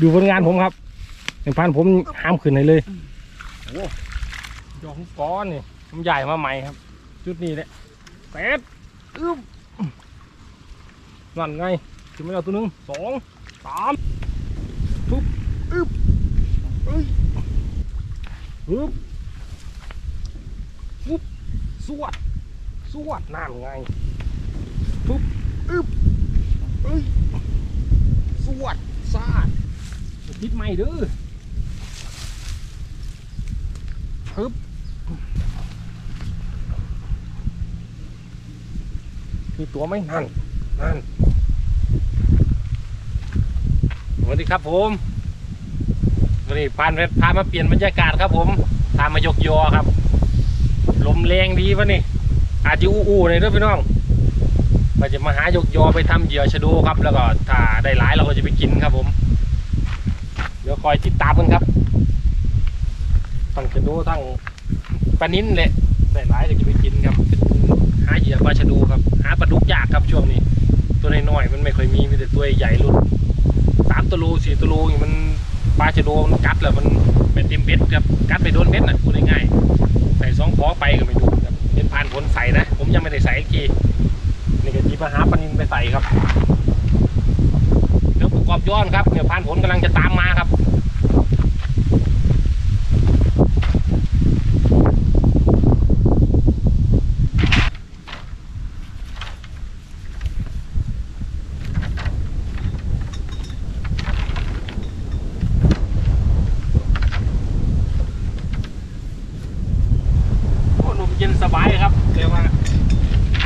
ดูผลงานผมครับเป็นพันผมห้ามขึ้นเลยเลยโอ้ยองก้อนนี่ผมใหญ่มาใหม่ครับ จุดนี้แหละเป็ดอึ๊บนั่นไงถึงไม่เอาตัวหนึงสองสามปุ๊บอึ๊บเอ้ยอึ๊บปุ๊บสวดสวดนั่นไงปุ๊บอึ๊บเอ้ยสวดซาด ติดไม่เด้อฮึบมีตัวไหมนั่นนั่นสวัสดีครับผมวันนี้พานพามาเปลี่ยนบรรยากาศครับผมพามายกยอครับ ลมแรงดีวะนี่ อาจจะอู้ๆเลยเด้อพี่น้องเราจะมาหายกยอไปทำเหยื่อชะโดครับ แล้วก็ถ้าได้หลายเราก็จะไปกินครับผมเดี๋ยวคอยติดตามกันครับทั้งชะโดทั้งปลานิ้นแหละได้หลายก็จะไปกินครับหาเหยื่อปลาชะโดครับ หาปลาดุกยากครับช่วงนี้ ตัวน้อยๆมันไม่ค่อยมีมีแต่ตัวใหญ่รุ่นสามตัวโลสี่ตัวโลอย่างมันปลาชะโดมันกัดแล้วมันเป็นเต็มเบ็ดครับกัดไปโดนเบ็ดน่ะพูดง่ายๆใส่สองคอไปก็ไม่ดูครับเป็นผ่านผลใส่นะ ผมยังไม่ได้ใส่อีกทีนี่ก็จีมาหาปลานินไปใส่ครับ เดี๋ยวประกอบย้อนครับเดี๋ยวผ่านผลกำลังจะตามมาครับโอ้ลมเย็นสบายครับเรียกว่า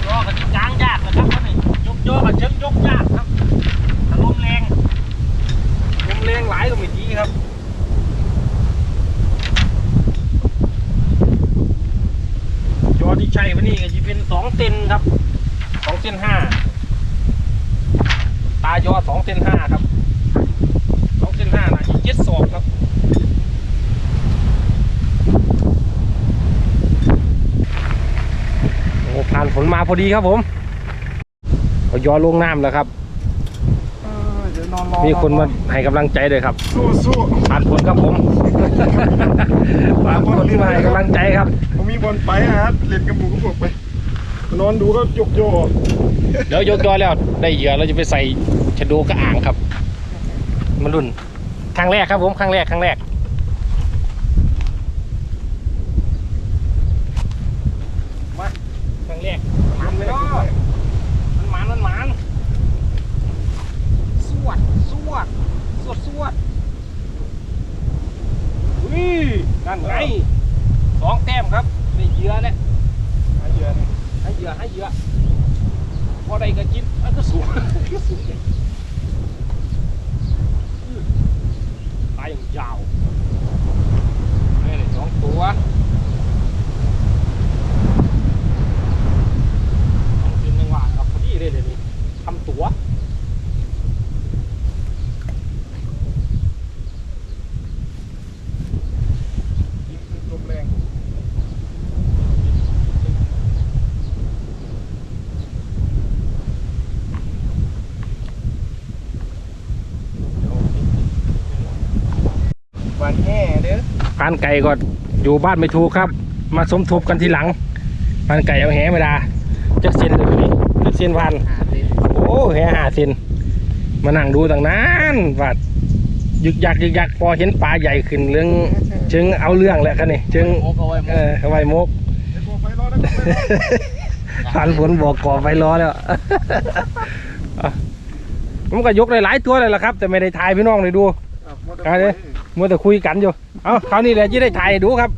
ย่อกันกลางยากนะครับท่านนี่ยกโย่อกันเชิงยกยากครับถ้าลมแรง งหลายก็ไม่ดีครับยอที่ใช้วันนี้ก็จะเป็นสองเซนครับสองเซนห้าตายอสองเซนห้าครับสองเซนห้านะอีกเจ็ดศอกครับโอ้ผ่านฝนมาพอดีครับผมเอายอลงน้ำแล้วครับ นอนรอมีคนมาให้กำลังใจเลยครับสู้สู้ผ่านฝนครับผมผ่านฝนมาให้กำลังใจครับผมมีบอลไปฮะเล่นกับหมูกับพวกไป นอนดูก็ยกโยเดี๋ยวยกยอแล้วได้เหยื่อเราจะไปใส่ชะโดกระอ่างครับมารุ่นครั้งแรกครับผมครั้งแรกครั้งแรกมาครั้งแรกมันไปเนาะมันหมันมันหมันส วดสวดสวดสวดอุ้ยนั่นไงสองแต้มครับได้เหยื่อแล้วหาเหยื่อนี่ให้เหยื่อให้เหยื่อพอได้ก็กินอันก็สูงก็สูงตายอย่างยาวนี่เลยสองตัวสองเป็นยังหวะครับพอดีเลยเดี๋ยวนี้ทำตัว ลมแรง หวานแห่เด้อพานไก่ก็อยู่บ้านไม่ถูกครับ มาสมทบกันทีหลังพานไก่เอาแหไม่ได้จักเซนเลยวันนี้จักเซนพันโอ้แหหาเซนมานั่งดูตั้งนานว่ายึกยักยึกยักพอเห็นปลาใหญ่ขึ้นเรื่องจึงเอาเรื่องแหละครับนี่จึงโมกเอาไว้โมเอกอไว้มกเดี๋ยวพอไฟรอได้ก็ไปรอผ่านฝนบอกก่อไฟล้อแล้วอะผมก็ยกได้หลายตัวเลยล่ะครับ แต่ไม่ได้ถ่ายพี่น้องเลยดูอะหมดเอาดิ มัวแต่คุยกันอยู่ เอาคราวนี้แหละจะได้ถ่ายให้ดูครับ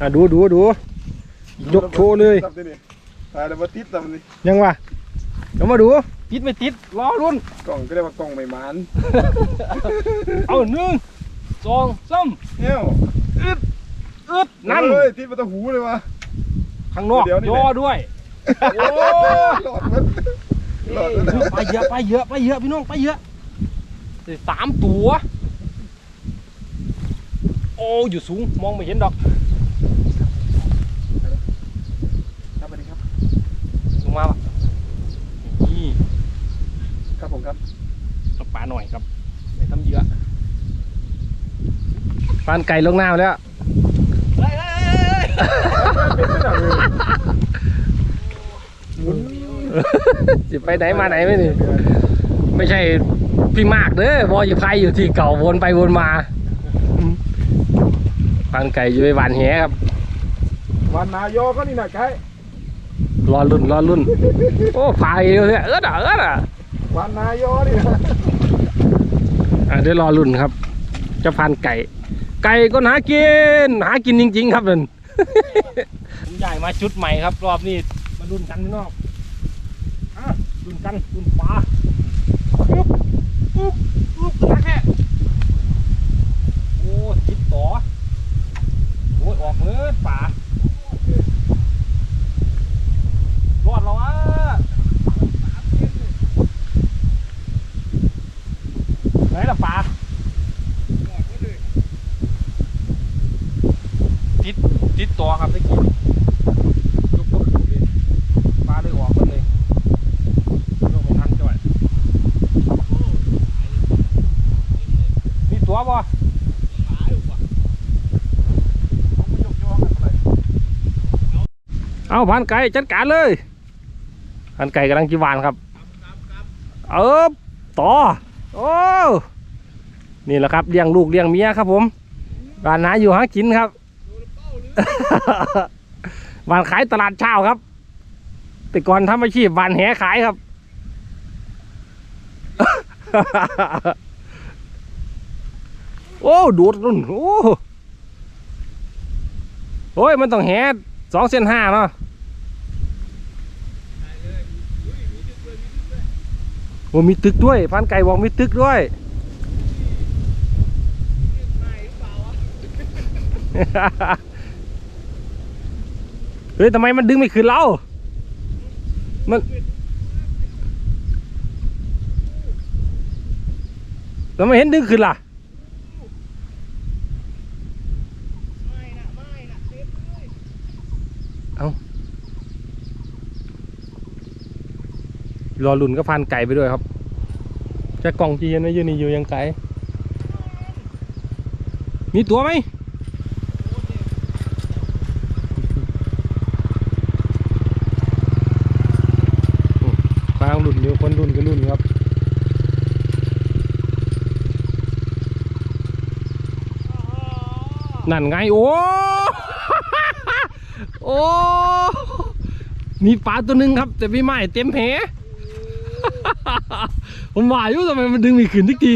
อะดูดูดูยกโชว์เลยตับดินี่ตายแล้วมาติดตับนี่ยังวะเดี๋ยวมาดู ติดไม่ติดรอรุ่นกล่องก็เรียกว่ากล่องไม่หมานเอาหนึ่งสองสามเอ้วอึดนั่นเฮ้ยติดมาตะหูเลยวะข้างนอกเดี๋ยวนี่ย่อด้วยโอ้หลอดมันหลอดมันไปเยอะไปเยอะไปเยอะพี่น้องไปเยอะได้ สามตัว โอ้อยู่สูงมองไม่เห็นดอกครับสวัสดีครับลงมาปะนี่ครับผมครับเอาปลาหน่อยครับำเหยื่อปานไก่ลงน้ำแล้วเป็นขนาดเลยหมุนจะไปไหนมาไหนไม่นี่ไม่ใช่ พี่มากเด้อพออยู่ไพอยู่ที่เก่าวนไปวนมาปานไก่อยู่ไปหวานแหครับวันนายอก็นี่นะไกด์รอรุ่นรอรุ่น โอ้พายเร็วเนี่ยเอออะเอออะวันนายอนี่นะอะเดี๋ยวรอรุ่นครับ จะพันไก่ ไก่ก็หากิน หากินจริง ๆ ครับนั่นผมใหญ่มาชุดใหม่ครับ รอบนี้มารุ่นกันพี่น้องอะรุ่นกันรุ่นปลา ปุ๊บปุ๊บปุ๊บนะแค่โอ้จิตต่อโอ้ยออกเลยป่ารอดแล้ววะไหนล่ะป่าติดติดต่อครับตะกี้ยกปุ๊บเลยปลาเลยออกก็เลยยกไม่ทันจ่อยมีตัวบ่ เอา พันไก่จัดการเลยพันไก่กำลังจีหวานครับเออต่อโอ้นี่แหละครับเลี้ยงลูกเลี้ยงเมียครับ ผมบ้านนาอยู่หากินครับบ้านขายตลาดเช้าครับ แต่ก่อนทำอาชีพบ้านแหขายครับโอ้ดูดรุ่นโอ้โอ้ยมันต้องแหสองเส้นห้าเนาะ โอ้มีตึกด้วยพันไก่บอกมีตึกด้วยเฮ้ยทำไมมันดึงไม่ขึ้นเรามันแล้วไม่เห็นดึงขึ้นล่ะ รอลุ่นก็พันไก่ไปด้วยครับ จะกล่องจีนไว้อยู่นี่อยู่ยังไก่มีตัวไหมฟางรุ่นอยู่คนรุ่นก็รุ่นครับนั่นไง โอ้ โอ้ มีปลาตัวหนึ่งครับ แต่พี่ไม้เต็มแห ผมว่าอยู่ทำไมมันดึงม่ขึ้นทุกที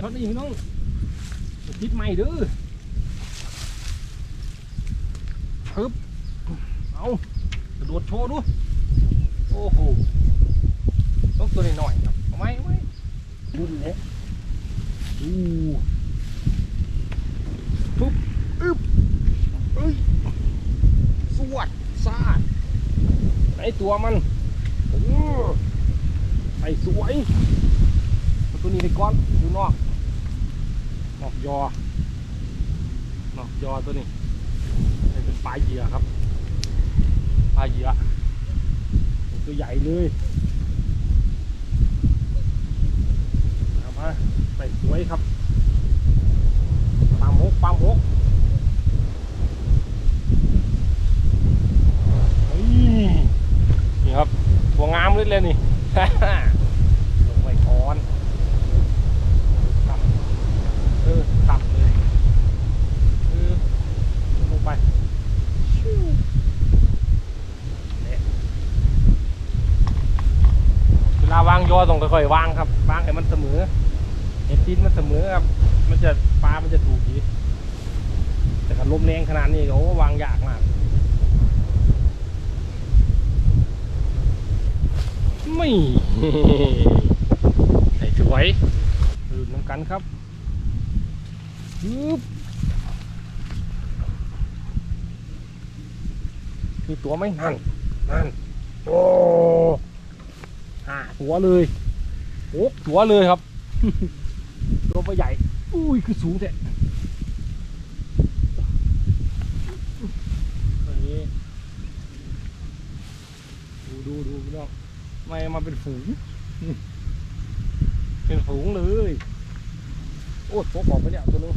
เขาได้ยินน้องติดใหม่เด้อฮึบเอากระโดดโชว์ดู โอ้โหต้องตัวหน่อยๆครับเอาไหมเอาไหมดุนเลยอู้ปุ๊บอึ๊บเอ้ยสวดซาดไหนตัวมัน ใส่สวยตัวนี้ไปก่อนดูนอกนอกยอนอกยอตัวนี้เป็นปลาเหยื่อครับปลาเหยื่อตัวใหญ่เลยมาใส่สวยครับปลาหมกปลาหมก นี่นี่ครับ ตัวงามเลยเลยนี่ ลงไปก้อนตับเออตับเลยเออลงไปชิวเนี่ยเวลาวางยอต้องค่อยๆวางครับ วางให้มันเสมอเห็ดดินมันเสมอครับ มันจะปลา มันจะถูกดีแต่กับลมแรงขนาดนี้โอ้วางยากมาก ไม่ใส่สวยดูดน้ำกันครับยึบมีตัวไหมนั่นนั่นโอ้ห้าตัวเลยหกตัวเลยครับ ตัวใหญ่ อุ้ย คือสูงแท้อันนี้ดูดูดูพี่น้อง ม่มาเป็นฝูง เป็นฝูงเลย โอ้ยตัวออกไปเนี่ยตัวนึง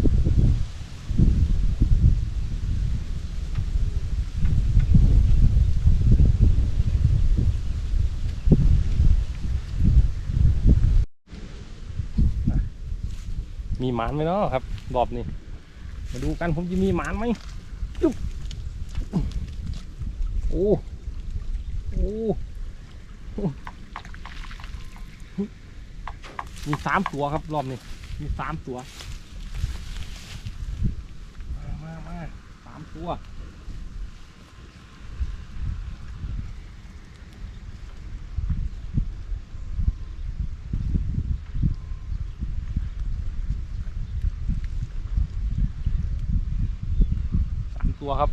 มีหมานไหมเนาะครับรอบนี้ มาดูกันผมจะมีหมานไหมจุ๊บโอ้ โอ้ มีสามตัวครับรอบนี้มีสามตัวมามามาสามตัวสามตัวครับ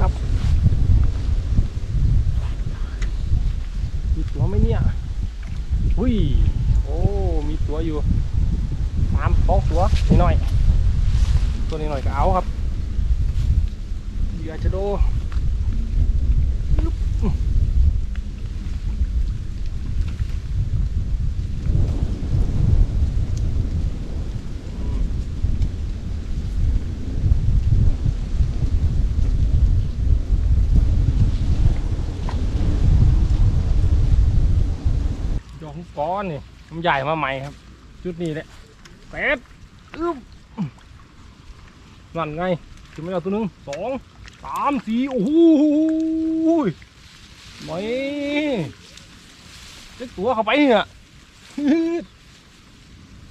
ครับ มีตัว ไหมเนี่ยอุ้ยโอ้มีตัวอยู่สามสองตัวนิดหน่อย ตัวนิดหน่อยก็เอาครับเหยื่อจะโด ก้อนนี่มันใหญ่มาใหม่ครับ จุดนี้แหละเป็ดอึ๊บนั่นไงถึงไม่เอาตัวนึงสองสามสี่โอ้โหไม่เล็กตัวเข้าไปเนี่ย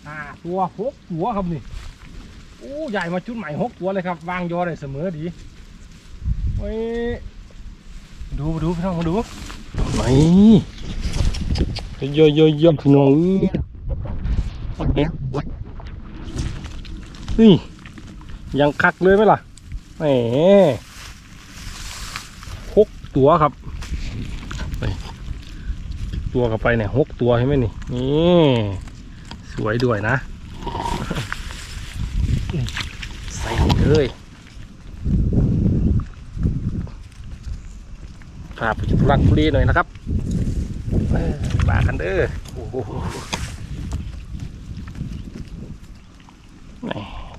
ห้าตัวหกตัวครับนี่โอ้ใหญ่มาจุดใหม่หกตัวเลยครับ วางยอได้เสมอดีเว้ดูมาดูพี่น้องมาดูไม่ เยอะเยอะเยอะพี่น้องนี่ยังคักเลยไหมล่ะแหมหกตัวครับไปตัวเข้าไปเนี่ยหกตัวใช่ไหมนี่นี่สวยด้วยนะ ใส่เลยพาไปจุดรักบุรีหน่อยนะครับเออ บากันเด้อโอ้โห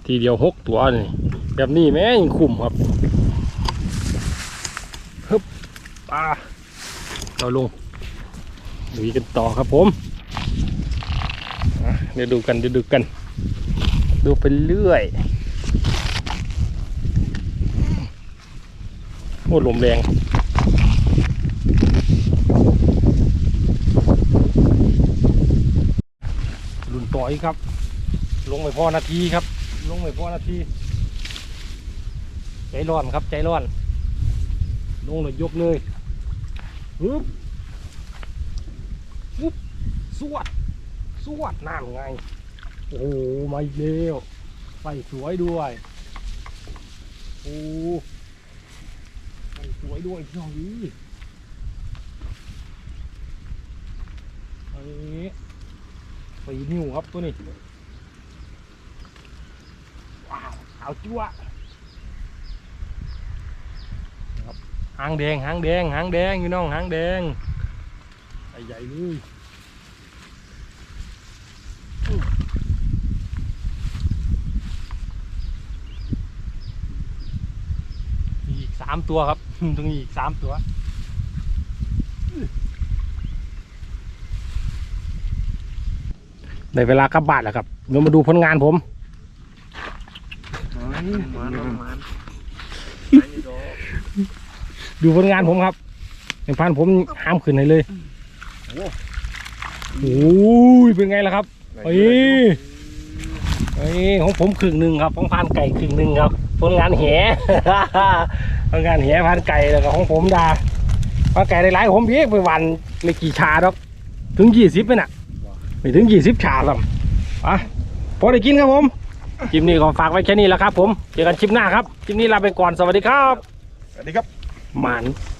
ทีเดียวหกตัวนี่แบบนี้แม่ยังคุ้มครับฮึบปลาเราลงลุยกันต่อครับผมเดี๋ยวดูกันเดี๋ยวดูกัน ดูไปเรื่อยโอ้ลมแรงลุนต่ อยครับ ลงไปพอนาทีครับ ลงไปพอนาที ใจร้อนครับใจร้อน ลงเลยยกเลยฮึบปุ๊บสวด สวดนั่นไง โอ้โหมาอีกแล้วไฟสวยด้วยโอ้ไฟสวยด้วยพี่น้องดีอันนี้ สีนิ้วครับตัวนี้ว้าวขาวจั๊วครับหางแดงหางแดงหางแดงพี่น้องหางแดงใหญ่เลยอีกสามตัวครับตรงนี้อีกสามตัว ได้เวลากลับบ้านแล้วครับเดี๋ยวมาดูผลงานผมดูผลงานผมครับเป็นพันผมห้ามขึ้นไหนเลยโอ้ยเป็นไงล่ะครับเฮ้ยเฮ้ยของผมครึ่งหนึ่งครับของพานไก่ครึ่งหนึ่งครับผลงานแห่ผลงานแห่พานไก่แล้วก็ของผมดาพานไก่ได้หลายผมเพียกไปวันไม่กี่ชาดอกถึงยี่สิบไหมน่ะ ไม่ถึงยี่สิบชาหรอกอะพอได้กินครับผมคลิปนี้ก็ฝากไว้แค่นี้แหล้วครับผมเจอกันคลิปหน้าครับคลิปนี้ลาไปก่อนสวัสดีครับ สวัสดีครับหมานส